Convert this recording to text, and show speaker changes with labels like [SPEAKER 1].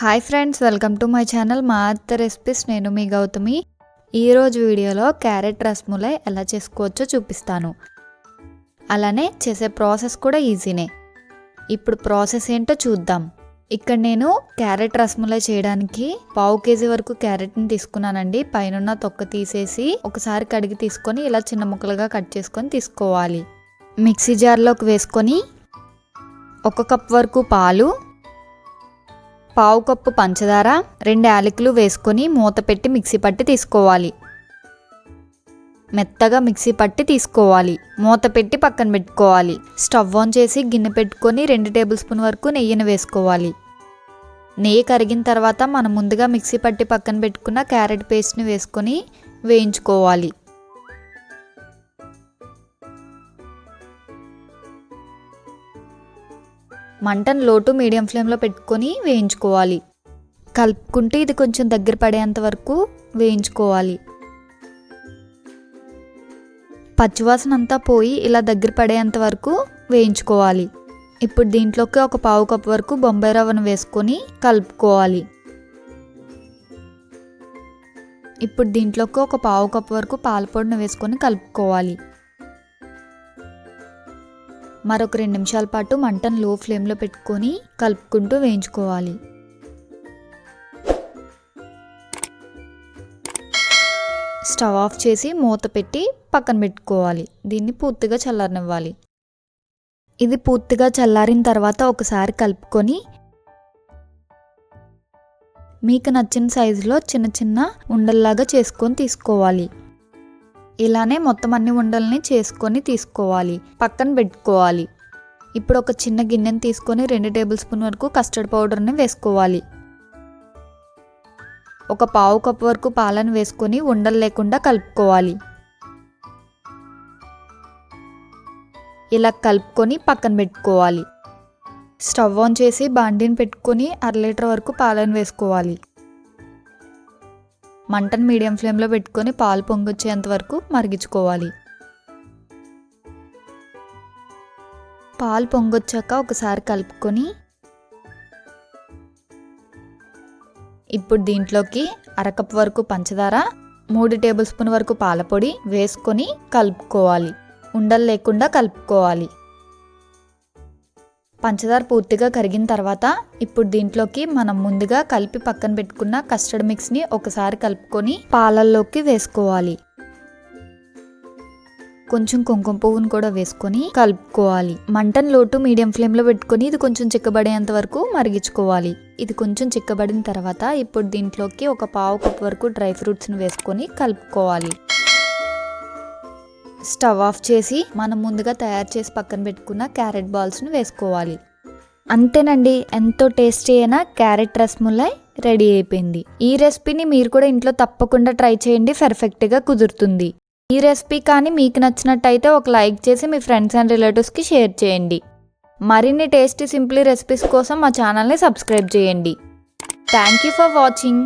[SPEAKER 1] Hi friends welcome to my channel మా అత్త recipes. నేను మీ గౌతమి. ఈరోజు వీడియోలో క్యారెట్ రసములై ఎలా చేసుకోవచ్చో చూపిస్తాను. అలానే చేసే ప్రాసెస్ కూడా ఈజీనే. ఇప్పుడు ప్రాసెస్ ఏంటో చూద్దాం. ఇక్కడ నేను క్యారెట్ రసములై చేయడానికి పావు కేజీ వరకు క్యారెట్ని తీసుకున్నానండి. పైన తొక్క తీసేసి ఒకసారి కడిగి తీసుకొని ఇలా చిన్న ముక్కలుగా కట్ చేసుకొని తీసుకోవాలి. మిక్సీ జార్లోకి వేసుకొని ఒక కప్ వరకు పాలు పావు కప్పు పంచదార రెండు యాలకులు వేసుకొని మూత పెట్టి మిక్సీ పట్టి తీసుకోవాలి. మెత్తగా మిక్సీ పట్టి తీసుకోవాలి. మూత పెట్టి పక్కన పెట్టుకోవాలి. స్టవ్ ఆన్ చేసి గిన్నె పెట్టుకొని రెండు టేబుల్ స్పూన్ వరకు నెయ్యిని వేసుకోవాలి. నెయ్యి కరిగిన తర్వాత మనం ముందుగా మిక్సీ పట్టి పక్కన పెట్టుకున్న క్యారెట్ పేస్ట్ని వేసుకొని వేయించుకోవాలి. మంటను లోటు మీడియం ఫ్లేమ్లో పెట్టుకొని వేయించుకోవాలి. కలుపుకుంటే ఇది కొంచెం దగ్గర పడేంత వరకు వేయించుకోవాలి. పచ్చివాసన అంతా పోయి ఇలా దగ్గర పడేంత వరకు వేయించుకోవాలి. ఇప్పుడు దీంట్లోకి ఒక పావు కప్పు వరకు బొంబాయి రవ్వను వేసుకొని కలుపుకోవాలి. ఇప్పుడు దీంట్లోకి ఒక పావు కప్పు వరకు పాలపొడిని వేసుకొని కలుపుకోవాలి. మరొక రెండు నిమిషాల పాటు మంటను లో ఫ్లేమ్లో పెట్టుకొని కలుపుకుంటూ వేయించుకోవాలి. స్టవ్ ఆఫ్ చేసి మూత పెట్టి పక్కన పెట్టుకోవాలి. దీన్ని పూర్తిగా చల్లారనివ్వాలి. ఇది పూర్తిగా చల్లారిన తర్వాత ఒకసారి కలుపుకొని మీకు నచ్చిన సైజులో చిన్న చిన్న ఉండల్లాగా చేసుకొని తీసుకోవాలి. ఇలానే మొత్తం అన్ని ఉండల్ని చేసుకొని తీసుకోవాలి. పక్కన పెట్టుకోవాలి. ఇప్పుడు ఒక చిన్న గిన్నెని తీసుకొని రెండు టేబుల్ స్పూన్ వరకు కస్టర్డ్ పౌడర్ని వేసుకోవాలి. ఒక పావు కప్పు వరకు పాలను వేసుకొని ఉండలు లేకుండా కలుపుకోవాలి. ఇలా కలుపుకొని పక్కన పెట్టుకోవాలి. స్టవ్ ఆన్ చేసి బాండీని పెట్టుకొని అర లీటర్ వరకు పాలను వేసుకోవాలి. మంటను మీడియం ఫ్లేమ్లో పెట్టుకొని పాలు పొంగొచ్చేంత వరకు మరిగించుకోవాలి. పాలు పొంగొచ్చాక ఒకసారి కలుపుకొని ఇప్పుడు దీంట్లోకి అరకప్ వరకు పంచదార మూడు టేబుల్ స్పూన్ వరకు పాలపొడి వేసుకొని కలుపుకోవాలి. ఉండలు లేకుండా కలుపుకోవాలి. పంచదార పూర్తిగా కరిగిన తర్వాత ఇప్పుడు దీంట్లోకి మనం ముందుగా కలిపి పక్కన పెట్టుకున్న కస్టర్డ్ మిక్స్ని ఒకసారి కలుపుకొని పాలల్లోకి వేసుకోవాలి. కొంచెం కుంకుమ పువ్వును కూడా వేసుకొని కలుపుకోవాలి. మంటను లోటు మీడియం ఫ్లేమ్లో పెట్టుకొని ఇది కొంచెం చిక్కబడేంత వరకు మరిగించుకోవాలి. ఇది కొంచెం చిక్కబడిన తర్వాత ఇప్పుడు దీంట్లోకి ఒక పావు కప్ వరకు డ్రై ఫ్రూట్స్ని వేసుకొని కలుపుకోవాలి. స్టవ్ ఆఫ్ చేసి మనం ముందుగా తయారు చేసి పక్కన పెట్టుకున్న క్యారెట్ బాల్స్ను వేసుకోవాలి. అంతేనండి ఎంతో టేస్టీ అయిన క్యారెట్ రసములై రెడీ అయిపోయింది. ఈ రెసిపీని మీరు కూడా ఇంట్లో తప్పకుండా ట్రై చేయండి పర్ఫెక్ట్గా కుదురుతుంది. ఈ రెసిపీ కానీ మీకు నచ్చినట్టయితే ఒక లైక్ చేసి మీ ఫ్రెండ్స్ అండ్ రిలేటివ్స్కి షేర్ చేయండి. మరిన్ని టేస్టీ సింప్లీ రెసిపీస్ కోసం మా ఛానల్ని సబ్స్క్రైబ్ చేయండి. Thank you for watching.